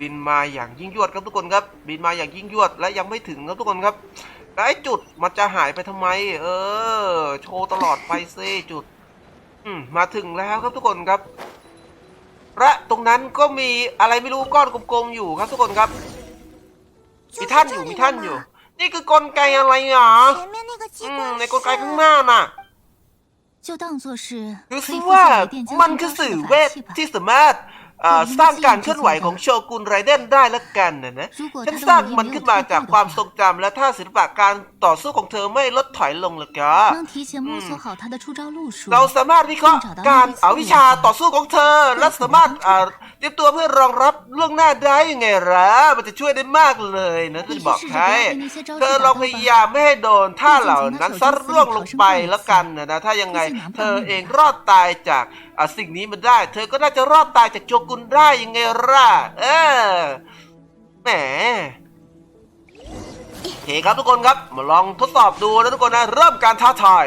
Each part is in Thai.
บินมาอย่างยิ่งยวดครับทุกคนครับ บินมาอย่างยิ่งยวดและยังไม่ถึงครับทุกคนครับไอจุดมันจะหายไปทำไม เออ โชว์ตลอดไปเซจุด อืมมาถึงแล้วครับทุกคนครับและตรงนั้นก็มีอะไรไม่รู้ก้อนกลมๆอยู่ครับทุกคนครับ มีท่านอยู่มีท่านอยู่ นี่คือกลไกอะไรอะอืมในกลไกข้างหน้าน่ะคือว่ามันคือสื่อเวทที่สามารถ สร้างการเคลื่อนไหวของโชกุนไรเดนได้แล้วกันนะนะฉันสร้างมันขึ้นมาจากความทรงจำและท่าศิลปะการ ต่อสู้ของเธอไม่ลดถอยลงหรอกจ้ะเราสามารถวิเคราะห์การเอาวิชาต่อสู้ของเธอ และสามารถเตรียมตัวเพื่อรองรับล่วงหน้าได้ยังไงล่ะมันจะช่วยได้มากเลยนะจะบอกให้เธอลองพยายามไม่ให้โดนท่าเหล่านั้นซัดร่วงลงไปแล้วกันนะถ้ายังไง เธอเองรอดตายจากสิ่งนี้มาได้ เธอก็น่าจะรอดตายจากโจกุนได้ยังไงล่ะเออแหม โอเคครับทุกคนครับ มาลองทดสอบดูนะทุกคนนะ เริ่มการท้าทาย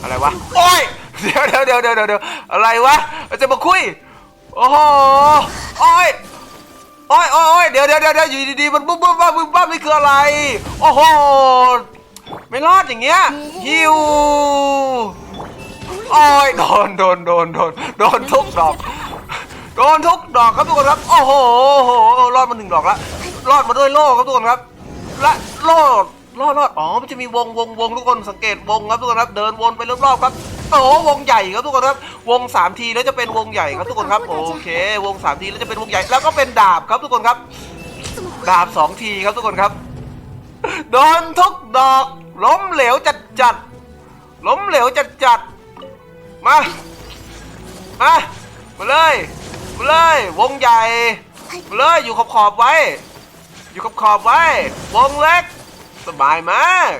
อะไรวะ โอ้ย เดี๋ยวเดี๋ยวเดี๋ยวเดี๋ยวเดี๋ยวอะไรวะ จะมาคุย โอ้โห โอ้ยโอ้ยโอ้ยเดี๋ยวเดี๋ยวเดี๋ยวอยู่ดีๆมันบุ๊บบุ๊บบ้าบุ๊บบ้านี่คืออะไร โอ้โห ไม่รอดอย่างเงี้ยฮิวโอ้ยโดนโดนโดนโดนโดนทุกดอก โดนทุกดอกครับทุกคนครับ โอ้โหโอ้โหรอดมาหนึ่งดอกละ รอดมาด้วยโล่ครับทุกคนครับและโล่รอดรอดอ๋อมันจะมีวงวงวงทุกคนสังเกตวงครับทุกคนครับเดินวนไปรอบๆครับโอ้วงใหญ่ครับทุกคนครับวงสามทีแล้วจะเป็นวงใหญ่ครับทุกคนครับโอเค วงสามทีแล้วจะเป็นวงใหญ่แล้วก็เป็นดาบครับทุกคนครับ ดาบสองทีครับทุกคนครับโดนทุกดอก ล้มเหลวจัดจัดล้มเหลวจัดจัดมามามาเลยมาเลยวงใหญ่มาเลยอยู่ขอบขอบไว้ อยู่ขอบขอบไว้ วงเล็ก สบายมาก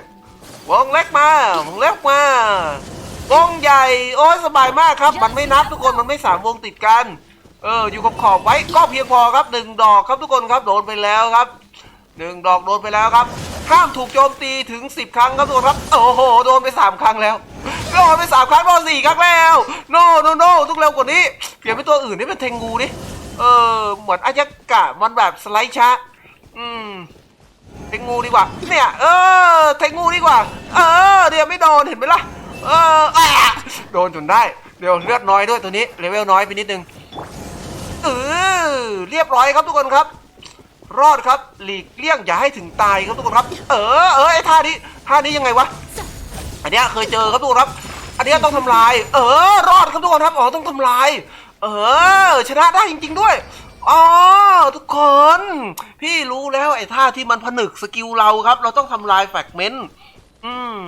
วงเล็กมาวงเล็กมาวงใหญ่ โอ้ยสบายมากครับ มันไม่นับทุกคนมันไม่สามวงติดกัน เออ อยู่ขอบขอบไว้ก็เพียงพอครับหนึ่งดอกครับทุกคนครับโดนไปแล้วครับหนึ่งดอกโดนไปแล้วครับห้ามถูกโจมตีถึง 10 ครั้งครับทุกคนครับโอ้โหโดนไป 3 ครั้งแล้วโดนไป3ครั้งโดน4ครั้งแล้วโนโนโนต้องเร็วกว่านี้เปลี่ยนเป็นตัวอื่นนี่เป็นเทงงูดิเออเหมือนอายากะมันแบบสไลด์ช้า อืมเทงงูดีกว่า เนี่ย เออเทงงูดีกว่า เออเดี๋ยวไม่โดนเห็นไหมล่ะ เอออะโดนจนได้ เดี๋ยวเลือดน้อยด้วยตัวนี้เลเวลน้อยไปนิดนึงเออเรียบร้อยครับทุกคนครับ รอดครับ หลีกเลี่ยงอย่าให้ถึงตายครับทุกคนครับ เออเออไอ้ท่านี้ท่านี้ยังไงวะอันนี้เคยเจอครับทุกคนครับ อันนี้ต้องทำลาย เออ รอดครับทุกคนครับ อ๋อ ต้องทำลาย เออ ชนะได้จริง ๆ ด้วย อ๋อทุกคน พี่รู้แล้วไอ้ท่าที่มันผนึกสกิลเราครับ เราต้องทำลายแฟกเมนต์อืม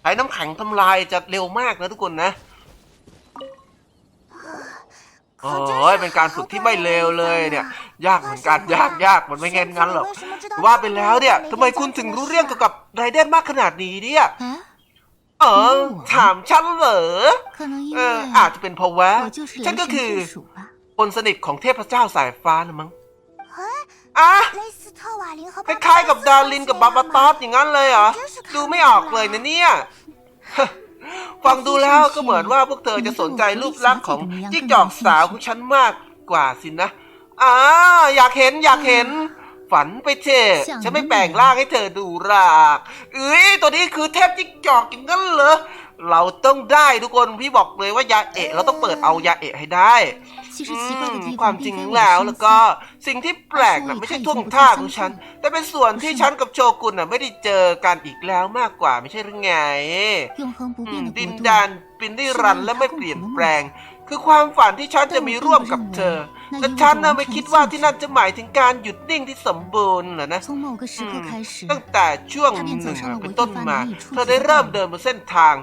ใช้น้ำแข็งทำลายจะเร็วมากนะทุกคนนะโอ้ยเป็นการฝึกที่ไม่เลวเลยเนี่ย ยากเหมือนกันยากยากมันไม่เงินงั้นหรอกว่าไปแล้วเนี่ยทำไมคุณถึงรู้เรื่องเกี่ยวกับไรเดนมากขนาดนี้เนี่ยเออถามฉันเหรอเอออาจจะเป็นเพราะว่าฉันก็คือ คนสนิทของเทพเจ้าสายฟ้านะมั้งอะคล้ายๆกับดารินกับบาบาตาสอย่างนั้นเลยเหรอ ดูไม่ออกเลยนะเนี่ย ฟังดูแล้วก็เหมือนว่าพวกเธอจะสนใจรูปลักษณ์ของจิ้งจอกสาวของฉันมากกว่าสินะอ่าอยากเห็นอยากเห็น ฝันไปเถอะฉันไม่แปลงร่างให้เธอดูรากเอ้ยตัวนี้คือเทพจิ้งจอกอย่างนั้นเหรอ เราต้องได้ทุกคนพี่บอกเลยว่ายาเอะ เราต้องเปิดเอายาเอะให้ได้ อืมคควาวามจริงแล้วแล้วก็ สิ่งที่แปลกน่ะไม่ใช่ท่วงท่าของฉัน แต่เป็นส่วนที่ฉันกับโชกุนน่ะไม่ได้เจอกันอีกแล้วมากกว่าไม่ใช่หรือไงดินแดแนนปินได้รันและไม่เปลี่ยนแปลง คือความฝันที่ฉันจะมีร่วมกับเธอ แต่ฉันน่ะไม่คิดว่าที่นั่นจะหมายถึงการหยุดนิ่งที่สมบูรณ์นะนะ อืม ตั้งแต่ช่วงหนึ่งเป็นต้นมา เธอได้เริ่มเดินบนเส้นทาง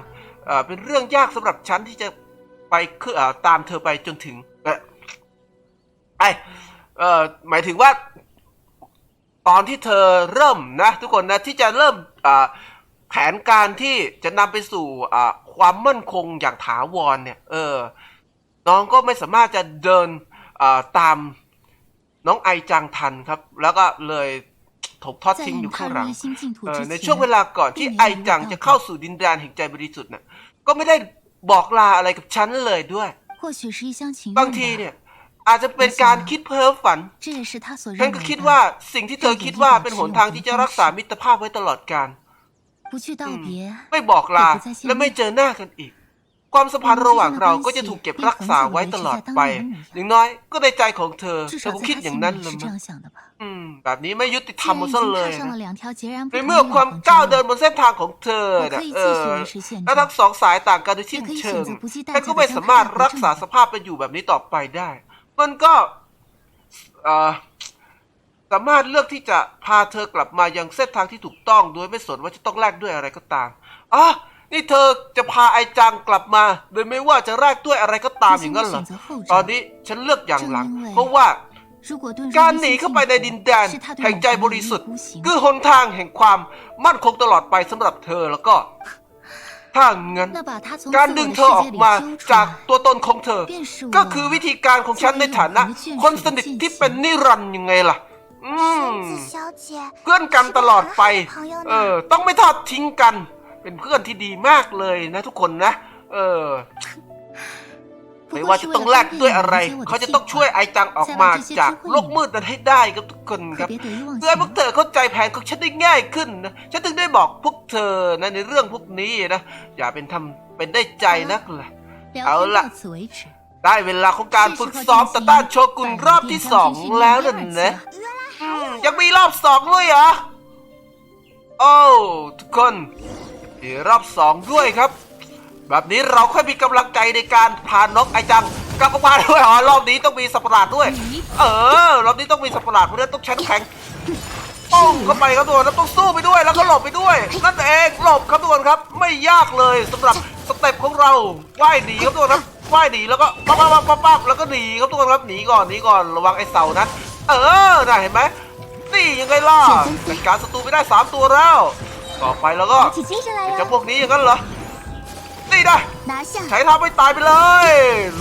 เป็นเรื่องยากสำหรับฉันที่จะไปคือเอตามเธอไปจนถึง ไอเออหมายถึงว่า ตอนที่เธอเริ่มนะ ทุกคนนะที่จะเริ่มอแผนการที่จะนำไปสู่อความมั่นคงอย่างถาวรเนี่ย เออ น้องก็ไม่สามารถจะเดินอตามน้องไอจังทันครับ แล้วก็เลยถกทอดทิ้งอยู่ข้างหลังออในช่วงเวลาก่อนที่ไอจังจะเข้าสู่ดินแดนแห่งใจบริสุทธิ์เนี่ยก็ไม่ได้บอกลาอะไรกับฉันเลยด้วยบางทีเนี่ย อาจจะเป็นการคิดเพ้อฝันฉันก็คิดว่าสิ่งที่เธอคิดว่าเป็นหนทางที่จะรักษามิตรภาพไว้ตลอดกาลไม่บอกลาและไม่เจอหน้ากันอีก ความสัมพันธ์ระหว่างเราก็จะถูกเก็บรักษาไว้ตลอดไปอย่างน้อยก็ในใจของเธอเธอคงคิดอย่างนั้นเลยมั้งอืม แบบนี้ไม่ยุติธรรมซะเลยในเมื่อความก้าวเดินบนเส้นทางของเธอเนี่ยเออและทั้งสองสายต่างกันโดยสิ้นเชิงฉันก็ไม่สามารถรักษาสภาพเป็นอยู่แบบนี้ต่อไปได้ มันก็สามารถเลือกที่จะพาเธอกลับมายังเส้นทางที่ถูกต้อง โดยไม่สนว่าจะต้องแลกด้วยอะไรก็ตามอ๋อนี่เธอจะพาไอจังกลับมา โดยไม่ว่าจะแลกด้วยอะไรก็ตามอย่างนั้นเหรอ ตอนนี้ฉันเลือกอย่างหลัง เพราะว่าการหนีเข้าไปในดินแดนแห่งใจบริสุทธิ์ คือหนทางแห่งความมั่นคงตลอดไปสำหรับเธอแล้วก็ ถ้างั้น การดึงเธอออกมาจากตัวตนของเธอ ก็คือวิธีการของฉันในฐานะ คนสนิทที่เป็นนิรันดร์ยังไงล่ะ อืมเพื่อนกันตลอดไป เออ ต้องไม่ทอดทิ้งกัน เป็นเพื่อนที่ดีมากเลยนะทุกคนนะ เออ ไม่ว่าจะต้องแลกด้วยอะไร เขาจะต้องช่วยไอจังออกมาจากโลกมืดนั้นให้ได้ครับทุกคนครับเพื่อพวกเธอเข้าใจแผนของฉันได้ง่ายขึ้นนะฉันถึงได้บอกพวกเธอนะในเรื่องพวกนี้นะอย่าเป็นทำเป็นได้ใจนักละเอาละได้เวลาของการฝึกซ้อมต่อต้านโชกุนรอบที่สองแล้วนั่นนะยังมีรอบสองด้วยเหรอโอ้ทุกคนมีรอบสองด้วยครับ แบบนี้เราค่อยมีกำลังใจในการพานกไอจังกลับมาด้วยอ๋อรอบนี้ต้องมีสัปหลาดด้วย เออรอบนี้ต้องมีสัปหลาดเพราะนั้นต้องแช่แข็งป้องเข้าไปครับทุกคนแล้วต้องสู้ไปด้วยแล้วก็หลบไปด้วยนั่นเองหลบครับทุกคนครับไม่ยากเลยสำหรับสเต็ปของเราว่ายหนีครับทุกคนครัว่ายหนีแล้วก็ปั๊บปั๊บปั๊บปั๊บแล้วก็หนีครับทุกคนครับหนีก่อนหนีก่อนระวังไอ้เสานั้น เออน่ะเห็นไหมนี่ยังไงล่ะจัดการศัตรูไปได้ 3 ตัวแล้ว ต่อไปแล้วก็จะพวกนี้อย่างนั้นเหรอี่นะใช้ท่าไปตายไปเลย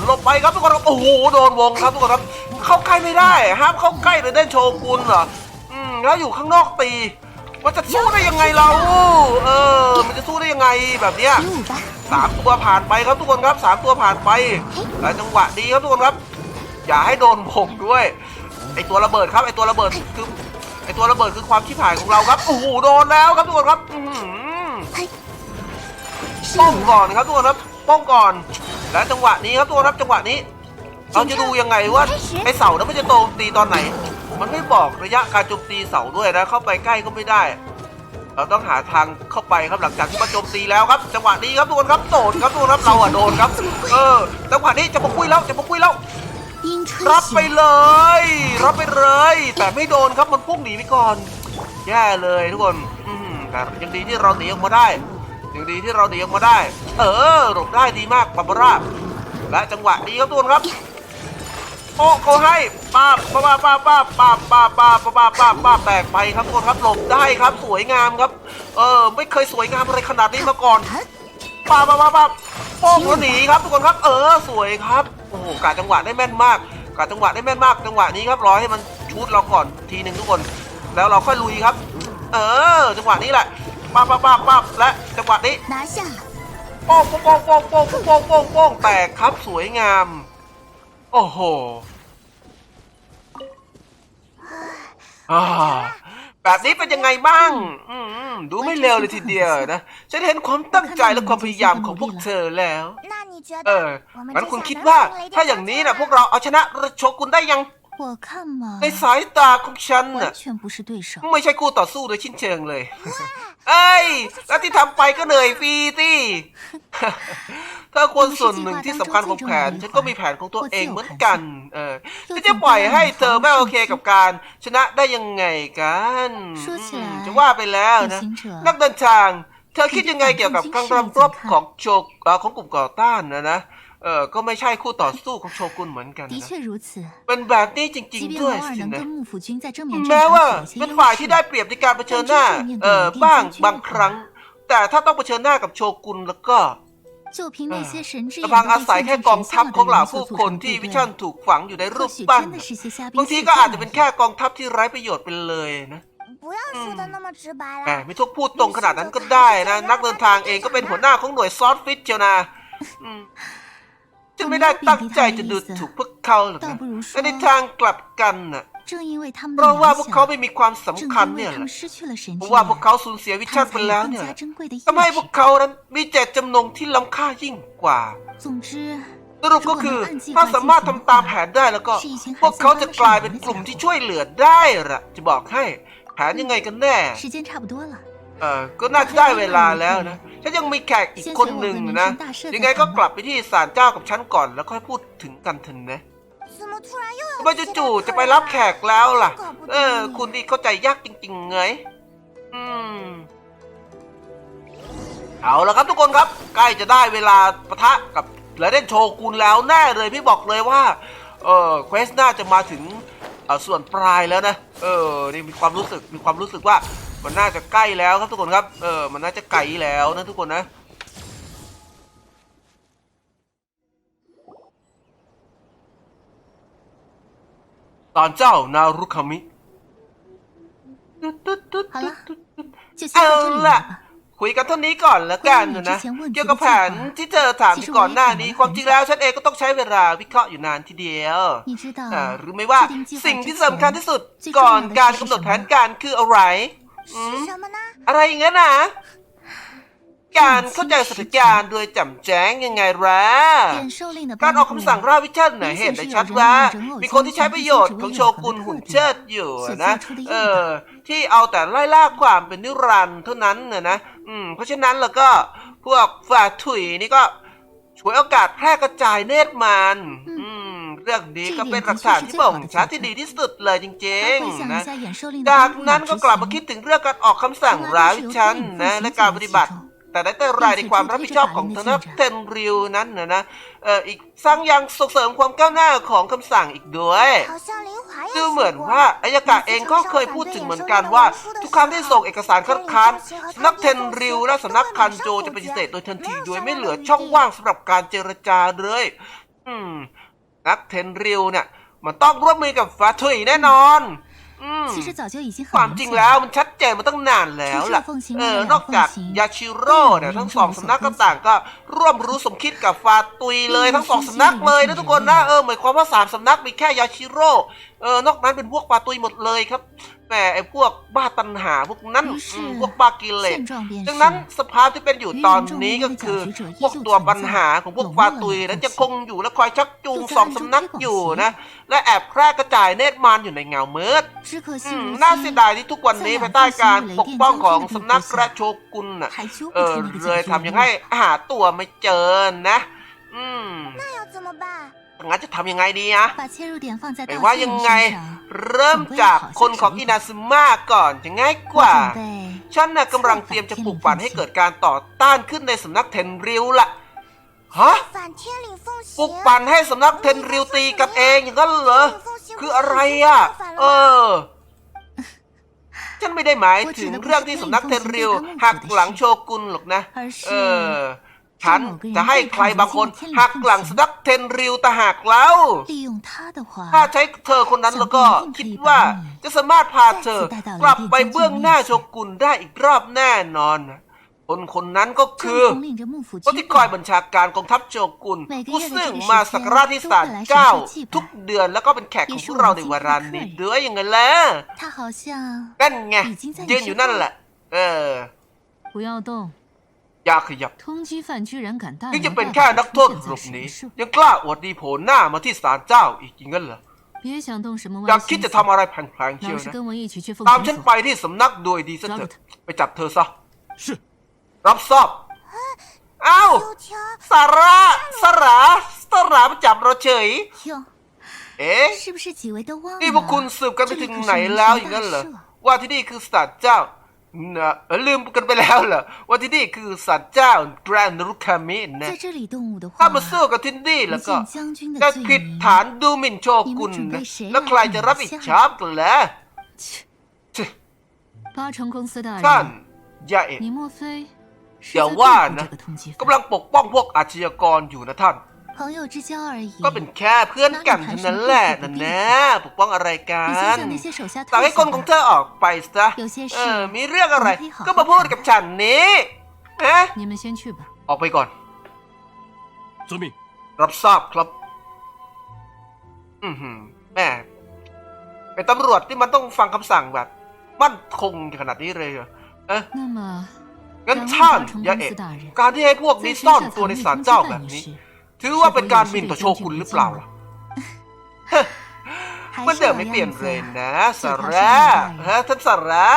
หลบไปครับทุกคนครับโอ้โหโดนวงครับทุกคนครับ เข้าใกล้ไม่ได้ ห้ามเข้าใกล้เลยเด่นโชกุนเหรออืมแล้วอยู่ข้างนอกตีมันจะสู้ได้ยังไงเรา เออ มันจะสู้ได้ยังไงแบบเนี้ยสามตัวผ่านไปครับทุกคนครับสามตัวผ่านไปแล้จังหวะดีครับทุกคนครับ อย่าให้โดนผมด้วย ไอตัวระเบิดครับ ไอตัวระเบิดคือไอตัวระเบิดคือความที่ผ่านของเราครับ โอ้โห โดนแล้วครับทุกคนครับ ป้องก่อนครับทุกคนครับป้องก่อน และจังหวะนี้ครับทุกคนครับจังหวะนี้ เราจะดูยังไงว่าไอเสานั้นมันจะโจมตีตอนไหน มันไม่บอกระยะการโจมตีเสาด้วยนะ เข้าไปใกล้ก็ไม่ได้ เราต้องหาทางเข้าไปครับหลังจากที่มาโจมตีแล้วครับ จังหวะนี้ครับทุกคนครับโดนครับทุกคนครับเราอะโดนครับ เออจังหวะนี้จะมาคุยแล้วจะมาคุยแล้วรับไปเลย รับไปเลย แต่ไม่โดนครับมันพุ่งหนีไปก่อน แย่เลยทุกคนแต่ยังดีที่เราหนีออกมาได้ ยังดีที่เราหนีออกมาได้ เออหลบได้ดีมากบาบาร่าและจังหวะนี้ครับทุกคนครับโอ้เขาให้ป้าบป้าป้าป้าป้าป้าป้าป้าป้าป้าแตกไปครับทุกคนครับหลบได้ครับสวยงามครับ เออไม่เคยสวยงามอะไรขนาดนี้มาก่อนป้าป้าป้าป้าโป้งแล้หนีครับทุกคนครับ เออสวยครับโอ้โหกาจังหวะได้แม่นมากกาจังหวะได้แม่นมาก จังหวะนี้ครับรอให้มันชูดเราก่อนทีหนึ่งทุกคน แล้วเราค่อยลุยครับ เออ จังหวะนี้แหละ ปั๊บปั๊บปั๊บปั๊บและจังหวะนี้โป้งโป้งโป้งโป้งโป้งโป้งป้งงแตกครับสวยงาม โอ้โหแบบนี้เป็นยังไงบ้าง ดูไม่เร็วเลยทีเดียวนะ ฉันเห็นความตั้งใจและความพยายามของพวกเธอแล้ว เออมันคุณคิดว่า ถ้าอย่างนี้นะพวกเราเอาชนะระโชกุนได้ยัง ในสายตาของฉันน่ะไม่ใช่คู่ต่อสู้โดยชิ้นเชิงเลย เอ้ย แล้วที่ทำไปก็เหนื่อยฟรีสิถ้าคนส่วนหนึ่งที่สำคัญของแผน ฉันก็มีแผนของตัวเองเหมือนกัน เออจะปล่อยให้เธอไม่โอเคกับการ ชนะได้ยังไงกันจะว่าไปแล้วนะ นักเดินทาง เธอคิดยังไงเกี่ยวกับการรำรบของโจกของกลุ่มก่อต้านนะนะ เออ ก็ไม่ใช่คู่ต่อสู้ของโชกุนเหมือนกัน 的 นะ 确如此， เป็นแบบนี้จริง 即便 ๆด้วย 偶尔 สิ 能 นะ 跟幕府军在正面战 แม้ 场 ว่า 取一些 เป็น 优 ฝ่ายที่ได้ 势， เปรียบในการเผชิญหน้า เออบ้างบางครั้ง แต่ถ้าต้องเผชิญหน้ากับโชกุนแล้วก็ 就凭那些神之眼 ลำพัง 都 อา 被 ศัย 限 แค่ 制 กอง 神 ทัพ 像 ของเหล่า 的人 ผู้ 所组 คน 成 ที่ 部 วิชั่น 队， ถูกฝังอยู่ในรู 或 ป 许 ปั้น 真的是些虾兵 บางที 蟹 ก็อาจจะ 将 เป็น 而已。 แค่กองทัพที่ไร้ประโยชน์ไปเลยนะ 不要说的那么直白 แต่ 啦。 ไม่ต้องพูดตรงขนาดนั้นก็ได้นะ นักเดินทางเองก็เป็นหัวหน้าของหน่วยซอสฟิตเชียวนะอืม จึงไม่ได้ตั้งใจจะดูถูกพวกเขาหรอกนะแต่ในทางกลับกันน่ะเพราะว่าพวกเขาไม่มีความสำคัญเนี่ยแหละเพราะว่าพวกเขาสูญเสียวิชาไปแล้วเนี่ยทำให้พวกเขานั้นมีเจตจำนงที่ล้ำค่ายิ่งกว่าสรุปก็คือถ้าสามารถทำตามแผนได้แล้วก็ พวกเขาจะกลายเป็นกลุ่มที่ช่วยเหลือได้ล่ะจะบอกให้แผนยังไงกันแน่เออก็น่าจะได้เวลาแล้วนะ ฉันยังมีแขกอีกคนหนึ่งนะ ยังไงก็กลับไปที่ศาลเจ้ากับฉันก่อนแล้วค่อยพูดถึงกันเถินนะทำไมจู่ๆจะไปรับแขกแล้วล่ะ เออ คุณนี่เข้าใจยากจริงๆไงอืมเอาละครับทุกคนครับ ใกล้จะได้เวลาปะทะกับเลเดนโชกุนแล้วแน่เลยพี่บอกเลยว่า เออเควสน่าจะมาถึงส่วนปลายแล้วนะ เออ นี่มีความรู้สึก มีความรู้สึกว่า มันน่าจะใกล้แล้วครับทุกคนครับ เออ มันน่าจะไกลแล้วนะทุกคนนะ ตอนเจ้านารุคามิเอาละคุยกันเท่านี้ก่อนแล้วกันนะเกี่ยวกับแผนที่เธอถามที่ก่อนหน้านี้ ความจริงแล้วฉันเองก็ต้องใช้เวลาวิเคราะห์อยู่นานทีเดียวหรือไม่ว่าสิ่งที่สำคัญที่สุดก่อนการกำหนดแผนการคืออะไร อะไรงั้นนะการเข้าใจสถานการณ์โดยจำแจ้งยังไงล่ะการออกคำสั่งร่าวิชิดนไหนเห็นได้ชัดว่า มีคนที่ใช้ประโยชน์ของโชกุนหุ่นเชิดอยู่นะเออ ที่เอาแต่ไล่ล่าความเป็นนิรันดร์เท่านั้นน่ะนะอืมเพราะฉะนั้นแล้วก็พวกฝ่าถุยนี่ก็ฉวยโอกาสแพร่กระจายเนตรมัน อืม เรื่องนี้ก็เป็นหลักฐานที่บ่งชัดที่ดีที่สุดเลยจริงๆนะจากนั้นก็กลับมาคิดถึงเรื่องการออกคำสั่งร้ายชันนะและการปฏิบัติแต่ได้แต่รายในความรับผิดชอบของทนาเทนริวนั้นนะนะเอ่ออีกสร้างยังส่งเสริมความก้าวหน้าของคำสั่งอีกด้วยดูเหมือนว่าอายกาเองก็เคยพูดถึงเหมือนกันว่า ทุกครั้งที่ส่งเอกสารคัดค้านนักเทนริวและสำนักคันโจจะปฏิเสธโดยทันทีโดยไม่เหลือช่องว่างสำหรับการเจรจาเลย อืม นักเทนริวเนี่ย มันต้องร่วมมือกับฟาทุยแน่นอนความจริงแล้วมันชัดเจนมาตั้งนานแล้วล่ะ เออนอกจากยาชิโร่เนี่ยทั้งสองสำนักก็ต่างก็ร่วมรู้สมคิดกับฟาตุยเลยทั้งสองสำนักเลยนะทุกคนนะเออหมายความว่าสามสำนักมีแค่ยาชิโร่เออนอกนั้นเป็นพวกฟาตุยหมดเลยครับ แหมไอ้พวกบ้าตัณหาพวกนั้น 于是 อืมพวกบ้ากิเลส 现状便 ดังนั้น 是 สภาพที่เป็นอยู่ตอนนี้ก็คือ พวกตัวปัญหาของพวกฟาตุยนั้นจะคงอยู่และคอยชักจูงสองสำนักอยู่นะ และแอบแพร่กระจายเนตรมารอยู่ในเงามืด 只可惜 อืม 如 น่าเสียดาย 今 ที่ทุกวันนี้ภายใต้การปกป้องของสำนักราชโชกุนน่ะ 还揪 เอ 不 อ 出那个 เลย 解 ทำ 决 ยัง 人 ให้หาตัวไม่เจอนะ อืม 那要怎么办？ งั้นจะทำยังไงดีอะไปว่ายังไง เริ่มจากคนของอินาซึมาก่อนจะง่ายกว่า ฉันน่ะกำลังเตรียมจะปลุกปั่นให้เกิดการต่อต้านขึ้นในสำนักเทนริวละฮะปลุกปั่นให้สำนักเทนริวตีกันเองอย่างนั้นเหรอ คืออะไรอะเออฉันไม่ได้หมายถึงเรื่องที่สำนักเทนริวหักหลังโชกุนหรอกนะ เออ ฉันจะให้ใครบางคนหักหลังสุนักเทนริวตะหากแล้ว ถ้าใช้เธอคนนั้นแล้วก็คิดว่าจะสามารถพาเธอกลับไปเบื้องหน้าโชกุนได้อีกรอบแน่นอนคนคนนั้นก็คือผู้ที่คอยบัญชาการกองทัพโจกุนผู้ซึ่งมาสักราชที่ศาลเก้า ทุกเดือนแล้วก็เป็นแขกของพวกเราในวารานี้ด้ยอย่งไงล่ะนั่นไงยืนอยู่นั่นแหละ เออ อย่าขยับ 通缉犯居然敢大 นี่ 摇 จะเป็น 大 แค่นั 摆 ก 地 โทษ 出 หล 现 บ 在 หนี 神社， ยังกล้าอวดดีโผล่หน้ามาที่ศาลเจ้าอีกอย่างนั้นเหรอ 别想动什么 อย่า 歪 คิด 心 จะ 思 ทำ。อะไรแผลงๆเชียว 老实 นะ 跟我一起去凤 ตาม 凰 ฉัน 府 ไป。ที่สำนักโดยดีซะเถอะ ไปจับเธอซะ 是 รับทราบอ้าว 秋秋， สาระสาระสาระมาจับเราเฉย 哟， เอ๊ะ 是不是几位都忘 นี่พวกคุณ 了？ สืบกันไป 这里 ถึง 可是 ไหน 名 แล้ว 声 อย่างนั้นเหรอ 大社。 ว่าที่นี่คือศาลเจ้า นะลืมกันไปแล้วเหรอว่าที่นี่คือสัตว์เจ้าแกรนรุคามินะถ้ามาสู้กับที่นี่แล้วก็จะผิดฐานดูหมิ่นโชกุนนะแล้วใครจะรับผิดชอบกันล่ะท่านยาเอกอย่าว่านะกำลังปกป้องพวกอาชญากรอยู่นะท่าน 朋友之交而已。 ก็เป็นแค่เพื่อนกันเท่านั้นแหละนั่นนะปกป้องอะไรกั 你想 น 想那些手下 สั่งให้ 特 คนของ 下 เธอออกไปซะ 有些事 เออ มีเรื่องอะไร 我们可以好好 ก็มาพูดกับฉันนี้เอ๊ะ 你们先去吧。 ออกไปก่อน 遵命。 รับทราบครับ อือหือแม่เป็นตำรวจที่มันต้องฟังคำสั่งแบบ มั่นคงขนาดนี้เลยเหรอเอ๊ะ 那么， งั้น 敢问 ท่าน 八重 อย่า 公 เอะ 司大人， การที่ให้พวก 在 นี้ 身 ซ่อน 下 ตัว 藏 ใน 匿 ศาล 攻击 เจ้า 弹 แบบ 一 นี้ 事， ถือว่าเป็นการหมิ่นต่อโชคุณหรือเปล่าล่ะมันเดิมไม่เปลี่ยนเลยนะสระฮะท่านสระ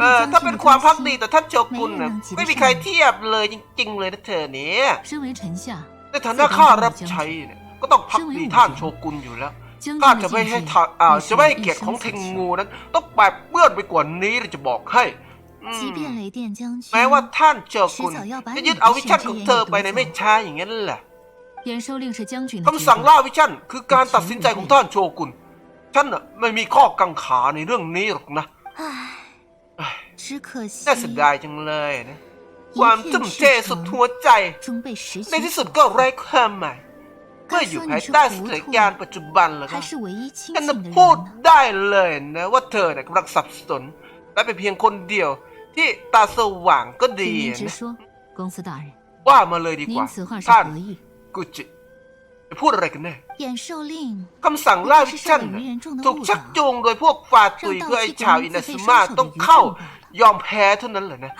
เออถ้าเป็นความพักดีต่อท่านโชกุนนะไม่มีใครเทียบเลยจริง ๆ เลยนะเธอเนี่ยในฐานะข้ารับใช้เนี่ยก็ต้องพักดีท่านโชกุนอยู่แล้วข้าจะไม่ให้ทางอ่าจะไม่ให้เกียรติของเทงงูนั้น ต้องแปบเบื่อไปกว่านี้เราจะบอกให้แม้ว่าท่านโชกุนจะยึดเอาวิชาของเธอไปในไม่ช้าอย่างนั้นแหละ 延收令是将军的 คำสั่ง 决定 ล่าวิชั่นคือการตัดสินใจของท่านโชกุนฉันน่ะไม่มีข้อกังขาในเรื่องนี้หรอกนะ 唉，只可惜 น่าเสียดายจังเลยนะ ความทุ่มเทสุดหัวใจ 终被时 ใน 局 ที่สุดก็ไร้ความหมายเมื่ออยู่ภายใต้สถานการณ์ปัจจุบันแล้วก็ 还是唯一清 ฉัน 醒 น่ะ 的 พูด 人呢。 ได้เลยนะว่าเธอเนี่ยกำลังสับสน และเป็นเพียงคนเดียว ที่ตาสว่างก็ดี 请您直 นะ 说，公司大人， ว่ามาเลยดีกว่า 您此话是 ท่าน 何意？ กุจิพูดอะไรกันแน่คำสั่งล่าวิชั่นถูกชักจูงโดยพวกฟาตุยเพื่อไอ้ชาวอินาซึมาต้องเข้ายอมแพ้เท่านั้นแหละนะ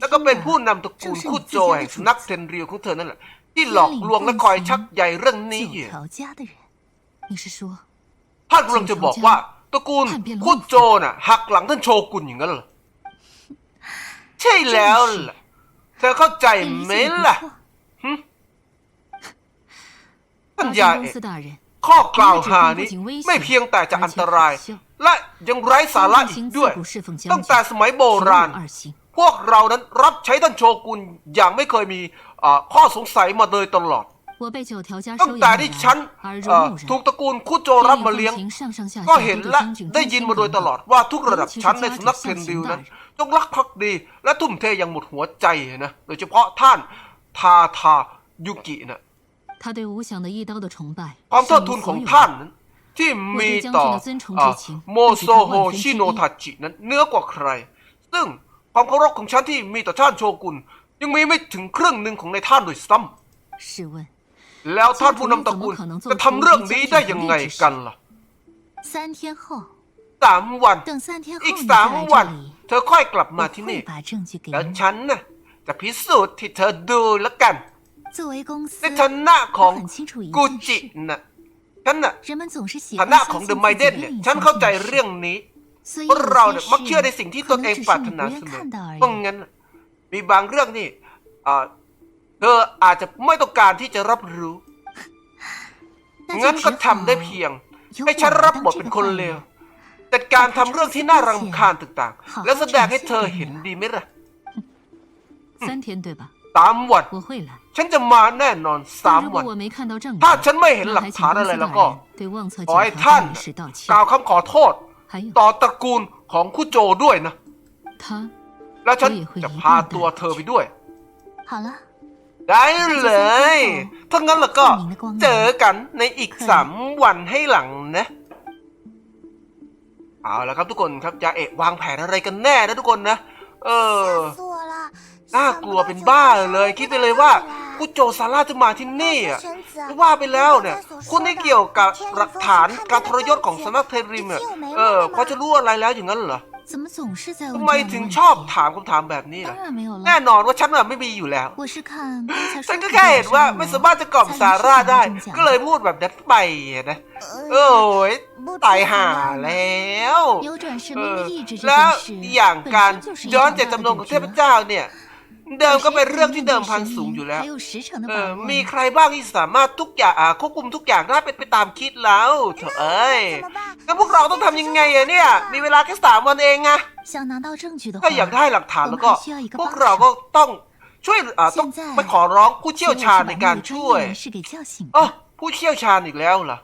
แล้วก็เป็นผู้นำตระกูลคู่โจแห่งสนักเทนเรียวของเธอนั่นแหละ ที่หลอกลวงและคอยชักใยเรื่องนี้อยู่ท่านกำลังจะบอกว่าตระกูลคู่โจน่ะหักหลังท่านโชกุนอย่างนั้นเหรอ ใช่แล้วล่ะ เธอเข้าใจไหมล่ะ ท่านยาเอกข้อกล่าวหานี้ไม่เพียงแต่จะอันตราย และยังไร้สาระอีกด้วย ตั้งแต่สมัยโบราณ พวกเรานั้นรับใช้ท่านโชกุนอย่างไม่เคยมีข้อสงสัยมาโดยตลอดตั้งแต่ที่ฉันถูกตระกูลคู่โจรับมาเลี้ยง ก็เห็นและได้ยินมาโดยตลอดว่าทุกระดับชั้นในสำนักเทนดิวนั้นต้องรักพักดีและทุ่มเทอย่างหมดหัวใจนะ โดยเฉพาะท่านทาทายุกินะ 他对吴想的一刀的崇拜， ความ 是 เทิด 你 ทูน 所 ของ 有 ท่าน 的。 นั้น ที่มี 我对将军 ต่อ 的尊崇 อ่า 之情 โมโซโฮ 不及他万分之一 ชิโนทาจินั้นเหนือกว่าใคร ซึ่งความเคารพของฉันที่มีต่อท่านโชกุนยังมีไม่ถึงครึ่งหนึ่งของในท่านโดวยซ้ำ 试问， แล้วท่านผู้นำตระกูลจะทำเรื่องนี้ได้ยังไงกันล่ะ 三天后， สามวัน 等三天后 อีก 你 สาม 再来 วัน 这里， เธอค่อยกลับมา 我 ที่นี่ 会把证据给 แล้ว 你。 ฉันน่ะจะพิสูจน์ที่เธอดูแล้วกัน 作为公司 ในฐานะของกูจินะฉันน่ะฐานะของเดอะไมเดนเนี่ยฉันเข้าใจเรื่องนี้เพราะเราเนี่ยมักเชื่อในสิ่งที่ตนเองปรารถนาเสมอเพราะงั้น มีบางเรื่องนี่เธออาจจะไม่ต้องการที่จะรับรู้ งั้นก็ทำได้เพียง ให้ฉันรับบทเป็นคนเลวจัดการทำเรื่องที่น่ารัำคาญต่างๆ แล้วแสดงให้เธอเห็นดีไหมล่ะสามวัน ฉันจะมาแน่นอนสามวัน ถ้าฉันไม่เห็นหลักฐานอะไรแล้วก็ ขอให้ท่านกล่าวคำขอโทษ ต่อตระกูลของคุโจด้วยนะ แล้วฉันจะพาตัวเธอไปด้วย ได้เลย ถ้างั้นแล้วก็เจอกันในอีกสามวันให้หลังนะ เอาละครับทุกคนครับจะเอะวางแผนอะไรกันแน่นะทุกคนนะ เออ น่ากลัวเป็นบ้าเลย คิดไปเลยว่าผู้โจซาร่าจะมาที่นี่อะว่าไปแล้วเนี่ย คุณได้เกี่ยวกับหลักฐานการทรยศของสำนักเทริมเออเออพอจะรู้อะไรแล้วอย่างนั้นเหรอทำไมถึงชอบถามคำถามแบบนี้ล่ะแน่นอนว่าฉันน่ะไม่มีอยู่แล้ว ฉันก็แค่เห็นว่าไม่สามารถจะกล่อมซาร่าได้ ก็เลยพูดแบบนั้นไปนะ โอ้ยตายห่าแล้วแล้วอย่างการย้อนเจตจำนงของเทพเจ้าเนี่ย เดิมก็เป็นเรื่องที่เดิมพันสูงอยู่แล้วมีใครบ้างที่สามารถทุกอย่างควบคุมทุกอย่างได้เป็นไปตามคิดแล้วเถอะเอ้ยแล้วพวกเราต้องทำยังไงอะเนี่ย มีเวลาแค่สามวันเองไงถ้าอยากได้หลักฐานแล้วก็ พวกเราก็ต้องช่วยอะต้องไปขอร้องผู้เชี่ยวชาญในการช่วยอ๋อผู้เชี่ยวชาญอีกแล้วเหรอ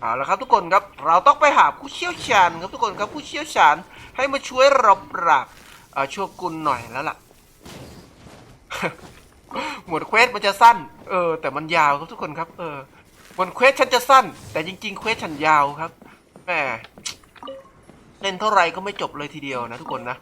เอาละครับทุกคนครับเราต้องไปหาผู้เชี่ยวชาญครับทุกคนครับผู้เชี่ยวชาญ ให้มาช่วยเราปราบเอ่อโชกุนหน่อยแล้วล่ะ หมวดเควสมันจะสั้น เออ แต่มันยาวครับทุกคนครับ เออหมวดเควสฉันจะสั้น แต่จริง ๆ เควสฉันยาวครับแหมเล่นเท่าไหร่ก็ไม่จบเลยทีเดียวนะทุกคนนะ